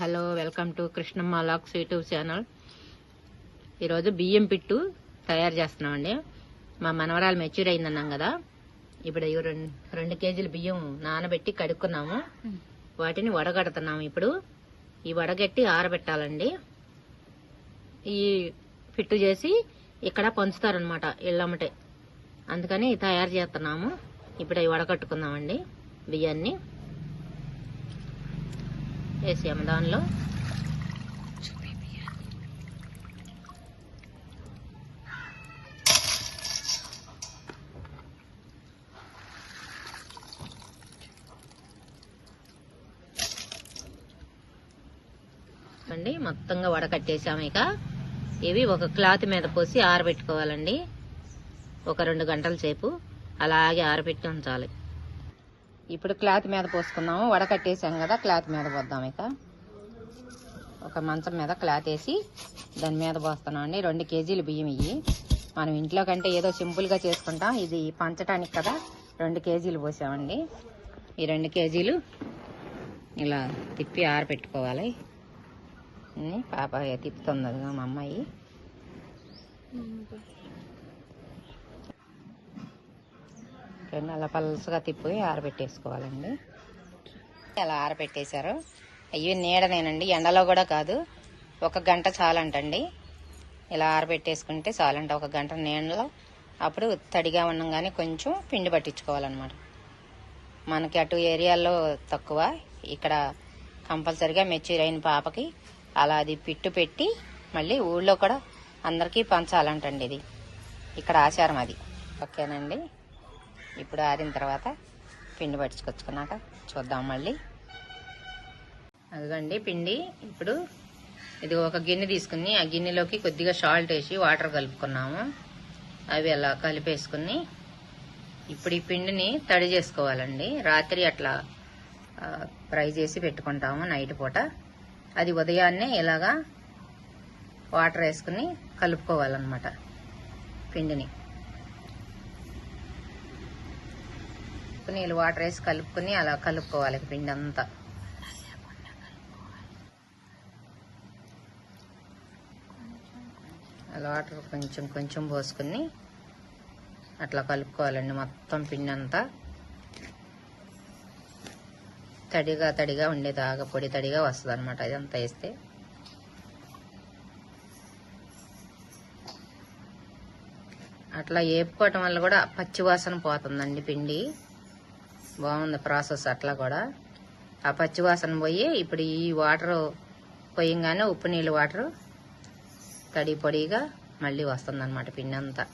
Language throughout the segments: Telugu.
Hello welcome to Krishnamma lakhs YouTube channel. ఈరోజు బియ్యం పిట్టు తయారు చేస్తున్నామండి. మా మనవరాలు మెచ్యూర్ అయిందన్నాం కదా. ఇప్పుడు రెండు రెండు కేజీలు బియ్యం నానబెట్టి కడుక్కున్నాము. వాటిని వడగడుతున్నాము ఇప్పుడు. ఈ వడగట్టి ఆరబెట్టాలండి. ఈ పిట్టు చేసి ఇక్కడ పంచుతారనమాట ఇళ్ళమ్మటే. అందుకని తయారు చేస్తున్నాము. ఇప్పుడు అవి వడకట్టుకుందామండి బియ్యాన్ని. వేసాము దానిలో. అండి మొత్తంగా వడకట్టేసాము ఇక. ఇవి ఒక క్లాత్ మీద పోసి ఆరబెట్టుకోవాలండి. ఒక రెండు గంటల సేపు అలాగే ఆరబెట్టి ఉంచాలి. ఇప్పుడు క్లాత్ మీద పోసుకుందాము. వడకట్టేసాం కదా క్లాత్ మీద పోద్దాం ఇక. ఒక మంచం మీద క్లాత్ వేసి దాని మీద పోస్తున్నాం అండి. రెండు కేజీలు బియ్యం ఇవి మనం ఇంట్లో కంటే ఏదో సింపుల్గా చేసుకుంటాం. ఇది పంచటానికి కదా రెండు కేజీలు పోసామండి. ఈ రెండు కేజీలు ఇలా తిప్పి ఆరబెట్టుకోవాలి పాప తిప్పుతుంది మా అమ్మాయి. రెండు అలా పలుసగా తిప్పి ఆరబెట్టేసుకోవాలండి. అలా ఆరబెట్టేశారు. అవి నీడనేనండి. ఎండలో కూడా కాదు. ఒక గంట చాలంటండి. ఇలా ఆరబెట్టేసుకుంటే చాలంట. ఒక గంట నీడలో అప్పుడు తడిగా ఉండగానే కొంచెం పిండి పట్టించుకోవాలన్నమాట. మనకి అటు ఏరియాలో తక్కువ. ఇక్కడ కంపల్సరిగా మెచ్యూర్ అయిన పాపకి అలా అది పిట్టు పెట్టి మళ్ళీ ఊళ్ళో కూడా అందరికీ పంచాలంటండి ఇది. ఇక్కడ ఆచారం అది. ఓకేనండి? ఇప్పుడు ఆరిన తర్వాత పిండి పట్టించుకొచ్చుకున్నాక చూద్దాం మళ్ళీ. అదిగండి పిండి. ఇప్పుడు ఇది ఒక గిన్నె తీసుకుని ఆ గిన్నెలోకి కొద్దిగా సాల్ట్ వేసి వాటర్ కలుపుకున్నాము. అవి అలా కలిపేసుకుని ఇప్పుడు ఈ పిండిని తడి చేసుకోవాలండి. రాత్రి అట్లా ఫ్రై చేసి పెట్టుకుంటాము నైట్ పూట. అది ఉదయాన్నే ఇలాగా వాటర్ వేసుకుని కలుపుకోవాలన్నమాట పిండిని. నీళ్ళు వాటర్ వేసి కలుపుకుని అలా కలుపుకోవాలి పిండి అంతా. అలా వాటర్ కొంచెం కొంచెం పోసుకుని అట్లా కలుపుకోవాలండి మొత్తం పిండి అంతా. తడిగా తడిగా ఉండేదాకా పొడి తడిగా వస్తుంది అనమాట అదంతా వేస్తే. అట్లా వేపుకోవటం వల్ల కూడా పచ్చివాసన పోతుందండి పిండి. బాగుంది ప్రాసెస్ అట్లా కూడా. ఆ పచ్చివాసన పోయి ఇప్పుడు ఈ వాటర్ పోయంగానే ఉప్పు నీళ్ళు వాటర్ తడి పొడిగా మళ్ళీ వస్తుంది అనమాట పిండి అంతా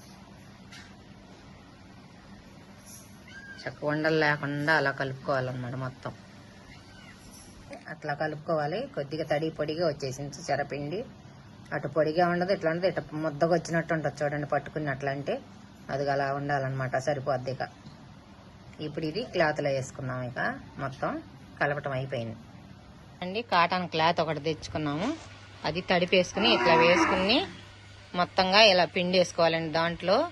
చక్క ఉండలు లేకుండా అలా కలుపుకోవాలన్నమాట మొత్తం. అట్లా కలుపుకోవాలి. కొద్దిగా తడి పొడిగా వచ్చేసింది చెరపిండి. అటు పొడిగా ఉండదు ఇట్లా ఉండదు. ఇట్లా ముద్దగా వచ్చినట్టు ఉంటుంది చూడండి పట్టుకుని అట్లా అంటే అది అలా ఉండాలన్నమాట సరిపోద్దిగా. ఇప్పుడు ఇది క్లాత్లో వేసుకున్నాం ఇక. మొత్తం కలపటం అయిపోయింది. అండి కాటన్ క్లాత్ ఒకటి తెచ్చుకున్నాము. అది తడిపేసుకుని ఇట్లా వేసుకుని మొత్తంగా ఇలా పిండి వేసుకోవాలండి దాంట్లో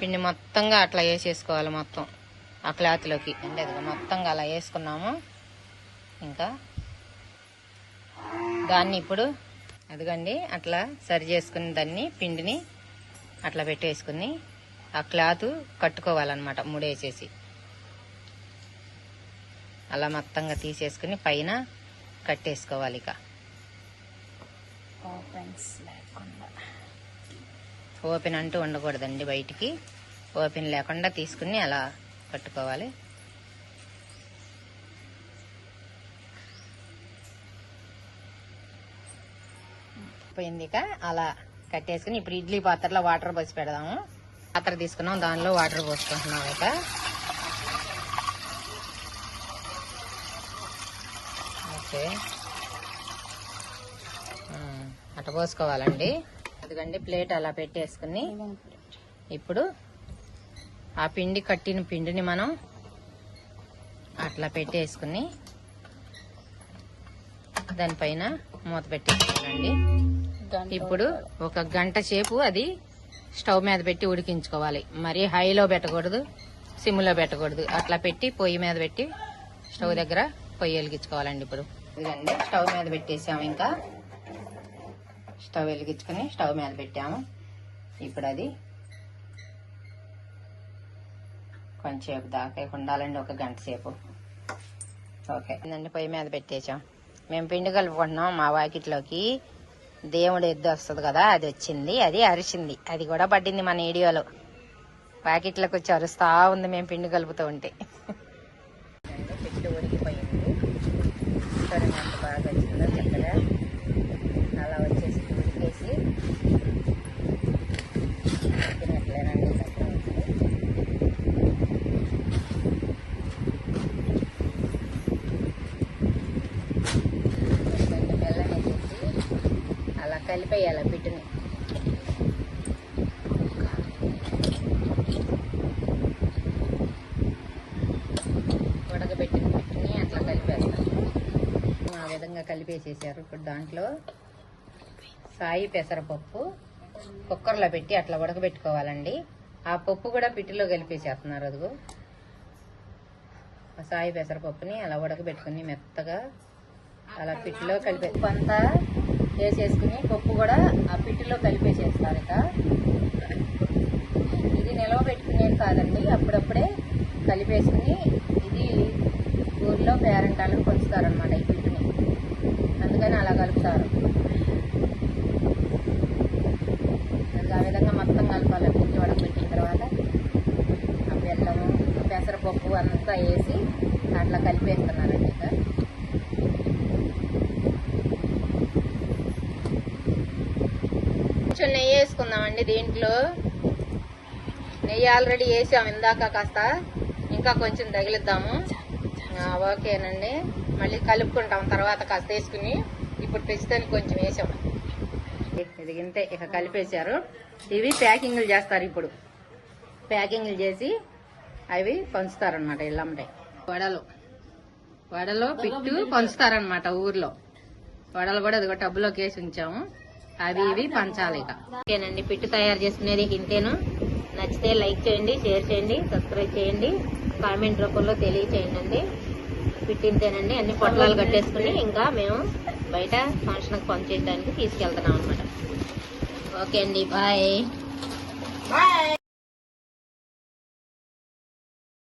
పిండి మొత్తంగా అట్లా వేసేసుకోవాలి మొత్తం ఆ క్లాత్లోకి. అంటే అది మొత్తంగా అలా వేసుకున్నాము. ఇంకా దాన్ని ఇప్పుడు అదిగండి అట్లా సరి చేసుకుని దాన్ని పిండిని అట్లా పెట్టేసుకుని ఆ క్లాత్ కట్టుకోవాలన్నమాట ముడేసేసి. అలా మొత్తంగా తీసేసుకుని పైన కట్టేసుకోవాలి ఇక. ఓపెన్ అంటూ ఉండకూడదండి బయటికి. ఓపెన్ లేకుండా తీసుకుని అలా కట్టుకోవాలి. పోయింది ఇక. అలా కట్టేసుకుని ఇప్పుడు ఇడ్లీ పాత్రలో వాటర్ పోసి పెడదాము. పాత్ర తీసుకున్నాం దానిలో వాటర్ పోసుకుంటున్నాం ఇక. ఓకే. అట్ట పోసుకోవాలండి. అదిగండి ప్లేట్ అలా పెట్టేసుకుని ఇప్పుడు ఆ పిండి కట్టిన పిండిని మనం అట్లా పెట్టేసుకుని దానిపైన మూత పెట్టేసుకోవాలండి. ఇప్పుడు ఒక గంట సేపు అది స్టవ్ మీద పెట్టి ఉడికించుకోవాలి. మరీ హైలో పెట్టకూడదు సిమ్లో పెట్టకూడదు. అట్లా పెట్టి పొయ్యి మీద పెట్టి స్టవ్ దగ్గర పొయ్యి వెలిగించుకోవాలండి ఇప్పుడు. ఇదండి స్టవ్ మీద పెట్టేసాము ఇంకా. స్టవ్ వెలిగించుకుని స్టవ్ మీద పెట్టాము. ఇప్పుడు అది కొంచెంసేపు దాకా ఉండాలండి ఒక గంట సేపు. ఓకే. పొయ్యి మీద పెట్టేసాం. మేము పిండి కలుపుకుంటున్నాం మా వాకిట్లోకి. దేవుడు ఎద్దు వస్తుంది కదా అది వచ్చింది అది అరిచింది. అది కూడా పడింది మన వీడియోలో. ప్యాకెట్లకు వచ్చి అరుస్తా ఉంది మేము పిండి కలుపుతూ ఉంటే పిండి ఉడికిపోయింది చూడండి ఎంత బాగా వచ్చిందో చక్కగా అలా వచ్చేసి ఉడికేసి ఉడికినట్లేనండి చక్కగా వచ్చింది. కొంచెం బెల్లం వేసేసి అలా కలిపేయాలి పిట్టుని. ఉడకబెట్టిన పిట్టుని అట్లా కలిపేస్తాం ఆ విధంగా కలిపేసేసారు. ఇప్పుడు దాంట్లో సాయి పెసరపప్పు కుక్కర్లో పెట్టి అట్లా ఉడకబెట్టుకోవాలండి ఆ పప్పు కూడా పిట్టిలో కలిపేసేస్తున్నారు. అదిగో. ఆ సాయి పెసరపప్పుని అలా ఉడకబెట్టుకుని మెత్తగా అలా పిట్టిలో కలిపే ఉప్పు అంతా వేసేసుకుని పప్పు కూడా ఆ పిట్టిలో కలిపేసేస్తారు ఇక. ఇది నిలవ పెట్టుకునేది కాదండి అప్పుడప్పుడే కలిపేసుకుని ఇది ఊర్లో పేరెంటాలకు పంచుతారనమాట ఈ పిట్టుని అందుకని అలా కలుపుతారు. ఆ విధంగా మొత్తం కలపాలి పిండి ఉడకబెట్టిన తర్వాత ఆ బెల్లము పెసరపప్పు అంతా వేసి అట్లా కలిపేస్తున్నారండి ఇక కొంచెం నెయ్యి వేసుకుందామండి దీంట్లో. నెయ్యి ఆల్రెడీ వేసాం ఇందాక కాస్త. ఇంకా కొంచెం తగిలిద్దాము. ఓకేనండి. మళ్ళీ కలుపుకుంటాం తర్వాత కాస్త వేసుకుని. ఇప్పుడు ప్రస్తుతానికి కొంచెం వేసాము ఇది ఇంతే ఇక కలిపేశారు. ఇవి ప్యాకింగ్లు చేస్తారు ఇప్పుడు. ప్యాకింగ్లు చేసి అవి పంచుతారనమాట ఇళ్ళమ్మటే వడలు. వడలో పిట్టు పంచుతారనమాట ఊర్లో. వడలు కూడా ఇదిగో టబ్బులోకి వేసి ఉంచాము. అవి ఇవి పంచాలి ఇక. ఓకేనండి పిట్టు తయారు చేసుకునేది ఇంతేను. నచ్చితే లైక్ చేయండి షేర్ చేయండి సబ్స్క్రైబ్ చేయండి కామెంట్ రూపంలో తెలియచేయండి అండి పిట్టింతేనండి అన్ని పొట్లాలు కట్టేసుకుని ఇంకా మేము బయట ఫంక్షన్కి పనిచేయడానికి తీసుకెళ్తున్నాం అనమాట ఓకే అండి బాయ్.